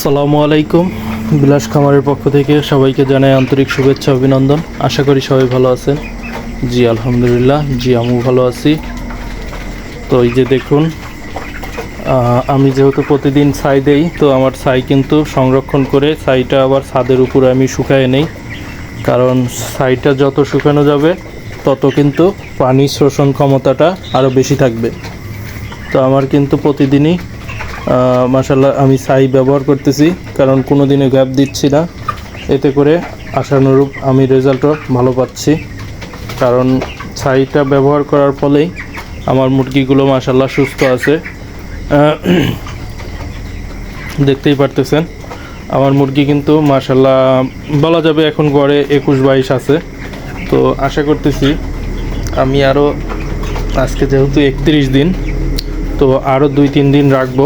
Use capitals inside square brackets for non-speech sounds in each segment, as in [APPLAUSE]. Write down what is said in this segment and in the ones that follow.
আসসালামু আলাইকুম। বিলাস খামারের পক্ষ থেকে সবাইকে জানাই আন্তরিক শুভেচ্ছা, অভিনন্দন। আশা করি সবাই ভালো আছেন। জি, আলহামদুলিল্লাহ। জি আমি ভালো আছি। তো এই যে দেখুন আমি যেহেতু প্রতিদিন ছাই দেই, তো আমার ছাই কিন্তু সংরক্ষণ করে ছাইটা আবার ছাদের উপরে আমি শুকায় নেই। কারণ ছাইটা যত শুকানো যাবে, তত কিন্তু পানি শোষণ ক্ষমতাটা আরও বেশি থাকবে। তো আমার কিন্তু প্রতিদিনই মাসাল্লাহ আমি ছাই ব্যবহার করতেছি, কারণ কোনো দিনে গ্যাপ দিচ্ছি না। এতে করে আশানুরূপ আমি রেজাল্টও ভালো পাচ্ছি। কারণ ছাইটা ব্যবহার করার ফলেই আমার মুরগিগুলো মাসাল্লাহ সুস্থ আছে। দেখতেই পারতেছেন, আমার মুরগি কিন্তু মাসাল্লাহ বলা যাবে এখন গড়ে একুশ বাইশ আছে। তো আশা করতেছি, আমি আরও আজকে যেহেতু একত্রিশ দিন, তো আরও দুই তিন দিন রাখব।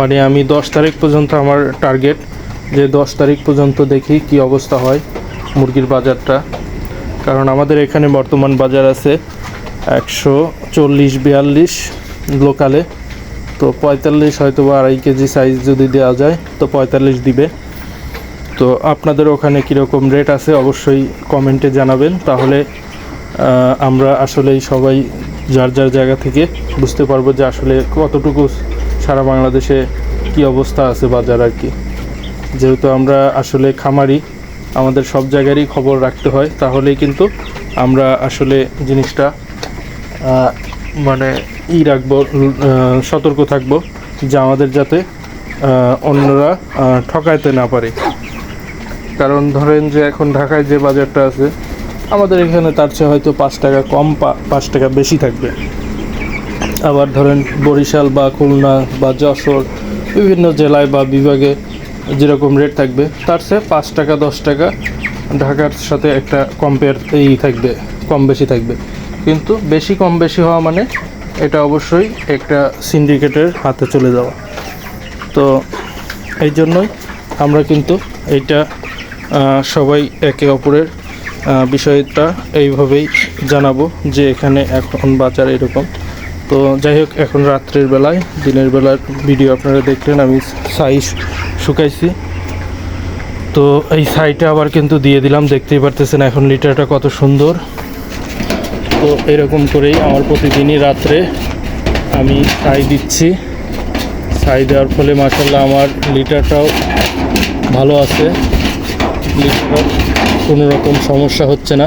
মানে আমি দশ তারিখ পর্যন্ত আমার টার্গেট যে দশ তারিখ পর্যন্ত দেখি কি অবস্থা হয় মুরগির বাজারটা। কারণ আমাদের এখানে বর্তমান বাজার আছে একশো চল্লিশ বিয়াল্লিশ লোকালে তো পঁয়তাল্লিশ হয়তো বা আড়াই কেজি সাইজ যদি দেওয়া যায়, তো পঁয়তাল্লিশ দিবে। তো আপনাদের ওখানে কীরকম রেট আছে অবশ্যই কমেন্টে জানাবেন। তাহলে আমরা আসলেই সবাই যার যার জায়গা থেকে বুঝতে পারব যে আসলে কতটুকু সারা বাংলাদেশে কি অবস্থা আছে বাজার আর কি? যেহেতু আমরা আসলে খামারি, আমাদের সব জায়গারই খবর রাখতে হয়, তাহলেই কিন্তু আমরা আসলে জিনিসটা মানে ই রাখব সতর্ক থাকব যে আমাদের যাতে অন্যরা ঠকাইতে না পারে। কারণ ধরেন যে এখন ঢাকায় যে বাজারটা আছে, আমাদের এখানে তার চেয়ে হয়তো পাঁচ টাকা কম পাঁচ টাকা বেশি থাকবে। আবার ধরেন বরিশাল বা খুলনা বা যশোর, বিভিন্ন জেলায় বা বিভাগে যেরকম রেট থাকবে, তার চেয়ে পাঁচ টাকা, দশ টাকা ঢাকার সাথে একটা কম্পেয়ার এই থাকবে, কম বেশি থাকবে। কিন্তু বেশি, কম বেশি হওয়া মানে এটা অবশ্যই একটা সিন্ডিকেটের হাতে চলে যাওয়া। তো এই জন্যই আমরা কিন্তু এটা সবাই একে অপরের বিষয়টা এইভাবেই জানাব যে এখানে এখন বাজার এরকম। তো যাই হোক, এখন রাত্রের বেলায়, দিনের বেলার ভিডিও আপনারা দেখলেন, আমি সাইজ শুকাইছি। তো এই সাইটা আবার কিন্তু দিয়ে দিলাম, দেখতেই পারতেছেন এখন লিটারটা কত সুন্দর। তো এরকম করেই আমার প্রতিদিনই রাত্রে আমি ছাই দিচ্ছি। ছাই দেওয়ার ফলে মাসাল্লাহ আমার লিটারটাও ভালো আছে। লিটার কোনো রকম সমস্যা হচ্ছে না।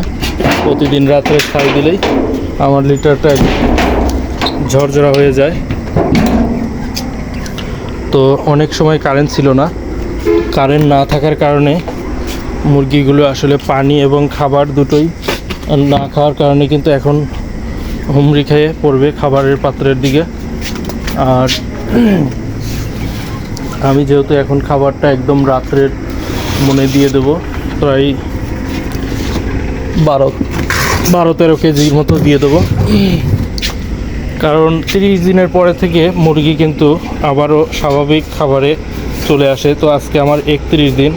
প্রতিদিন রাত্রে ছাই দিলেই আমার লিটারটা ঝরঝরা হয়ে যায়। তো অনেক সময় কারেন্ট ছিল না। কারেন্ট না থাকার কারণে মুরগিগুলো আসলে পানি এবং খাবার দুটোই না খাওয়ার কারণে কিন্তু এখন হুমড়ি খেয়ে পড়বে খাবারের পাত্রের দিকে। আর আমি যেহেতু এখন খাবারটা একদম রাত্রের মনে দিয়ে দেবো, প্রায় বারো বারো তেরো কেজির মতো দিয়ে দেবো। কারণ তিরিশ দিনের পরে থেকে মুরগি কিন্তু আবারও স্বাভাবিক খাবারে চলে আসে। তো আজকে আমার একত্রিশ দিন।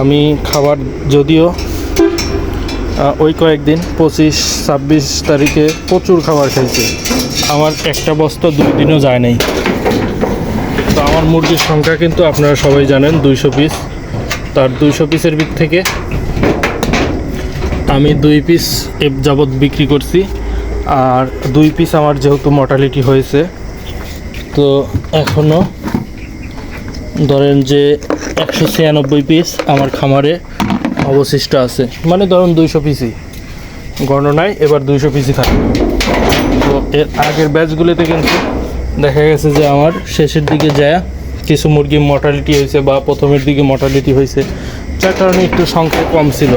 আমি খাবার যদিও ওই কয়েকদিন, পঁচিশ, ছাব্বিশ তারিখে প্রচুর খাবার খাইছি। আমার একটা বস্তা দুই দিনও যায় নাই। তো আমার মুরগির সংখ্যা কিন্তু আপনারা সবাই জানেন, দুইশো পিস। তার দুইশো পিসের দিক থেকে আমি দুই পিস এপ যাবৎ বিক্রি করছি। আর দুই পিস আমার যেহেতু মর্টালিটি হয়েছে, তো এখনও ধরেন যে একশো ছিয়ানব্বই পিস আমার খামারে অবশিষ্ট আছে। মানে ধরুন দুইশো পিসই গণনায় এবার দুইশো পিসই থাকবে তো এর আগের ব্যাচগুলিতে কিন্তু দেখা গেছে যে আমার শেষের দিকে যায় কিছু মুরগি মর্টালিটি হয়েছে বা প্রথমের দিকে মর্টালিটি হয়েছে, যার কারণে একটু সংখ্যা কম ছিল।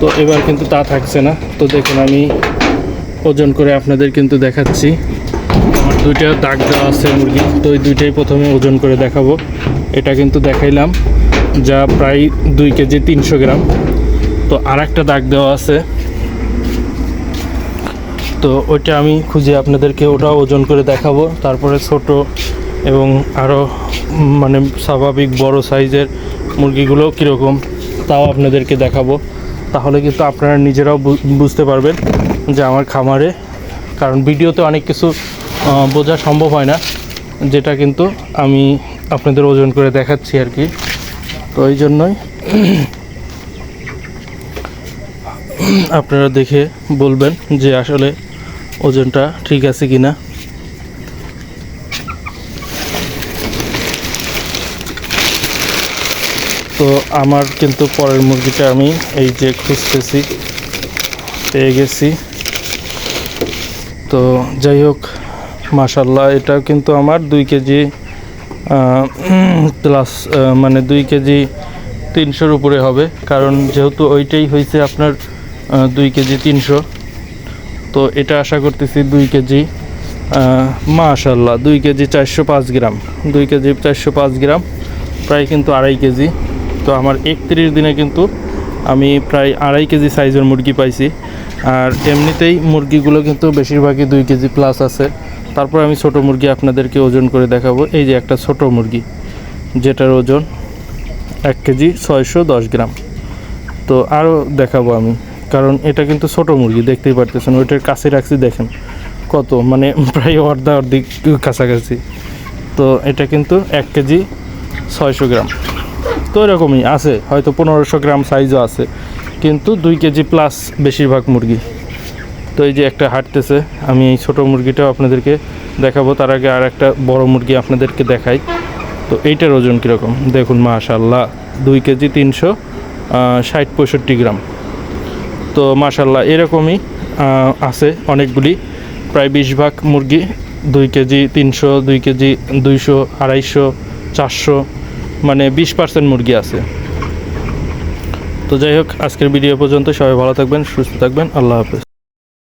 তো এবার কিন্তু তা থাকছে না। তো দেখুন আমি ওজন করে আপনাদের কিন্তু দেখাচ্ছি। আমার দুইটা দাগ দেওয়া আছে মুরগি, তো ওই দুইটাই প্রথমে ওজন করে দেখাবো। এটা কিন্তু দেখাইলাম, যা প্রায় দুই কেজি তিনশো গ্রাম। তো আর একটা দাগ দেওয়া আছে। তো ওইটা আমি খুঁজে আপনাদেরকে ওটাও ওজন করে দেখাবো। তারপরে ছোট এবং আরও মানে স্বাভাবিক বড় সাইজের মুরগিগুলো কীরকম, তাও আপনাদেরকে দেখাবো। তাহলে কিন্তু আপনারা নিজেরাও বুঝতে পারবেন। যে আমার খামারে, কারণ ভিডিওতে অনেক কিছু বোঝা সম্ভব হয় না, যেটা কিন্তু আমি আপনাদের ওজন করে দেখাচ্ছি আর কি। তো এই জন্যই আপনারা দেখে বলবেন যে আসলে ওজনটা ঠিক আছে কি না তো আমার কিন্তু পরের মুরগিটা আমি এই যে খুঁজতেছি, পেয়ে গেছি। তো যাই হোক মাসাল্লাহ এটা কিন্তু আমার দুই কেজি প্লাস মানে দুই কেজি তিনশোর উপরে হবে। কারণ যেহেতু ওইটাই হয়েছে আপনার দুই কেজি তিনশো। তো এটা আশা করতেছি দুই কেজি মাশাল্লাহ দুই কেজি চারশো পাঁচ গ্রাম। দুই কেজি চারশো পাঁচ গ্রাম, প্রায় কিন্তু আড়াই কেজি। তো আমার একত্রিশ দিনে কিন্তু আমি প্রায় আড়াই কেজি সাইজের মুরগি পাইছি। আর এমনিতেই মুরগিগুলো কিন্তু বেশিরভাগই দুই কেজি প্লাস আছে। তারপর আমি ছোট মুরগি আপনাদেরকে ওজন করে দেখাবো। এই যে একটা ছোট মুরগি, যেটার ওজন এক কেজি ছয়শো দশ গ্রাম। তো আরও দেখাবো আমি, কারণ এটা কিন্তু ছোট মুরগি, দেখতেই পারতেছেন, ওইটার কাছে রাখছি, দেখেন কত মানে [LAUGHS] প্রায় অর্ধা অর্ধেক কাছাকাছি। তো এটা কিন্তু এক কেজি ছয়শো গ্রাম। তো এরকমই আছে, হয়তো পনেরোশো গ্রাম সাইজও আছে। কিন্তু দুই কেজি প্লাস বেশিরভাগ মুরগি। তো এই যে একটা হাঁটতেছে, আমি এই ছোটো মুরগিটাও আপনাদেরকে দেখাবো। তার আগে আর একটা বড় মুরগি আপনাদেরকে দেখাই। তো এইটার ওজন কীরকম? দেখুন, মাশাল্লাহ, দুই কেজি তিনশো ষাট পঁয়ষট্টি গ্রাম। তো মাশাল্লাহ, এরকমই আছে অনেকগুলি। প্রায় বিশ ভাগ মুরগি, দুই কেজি তিনশো, দুই কেজি দুইশো, আড়াইশো, চারশো মানে বিশ পার্সেন্ট মুরগি আছে। তো যাই হোক আজকের ভিডিও পর্যন্ত সবাই ভালো থাকবেন সুস্থ থাকবেন আল্লাহ হাফেজ।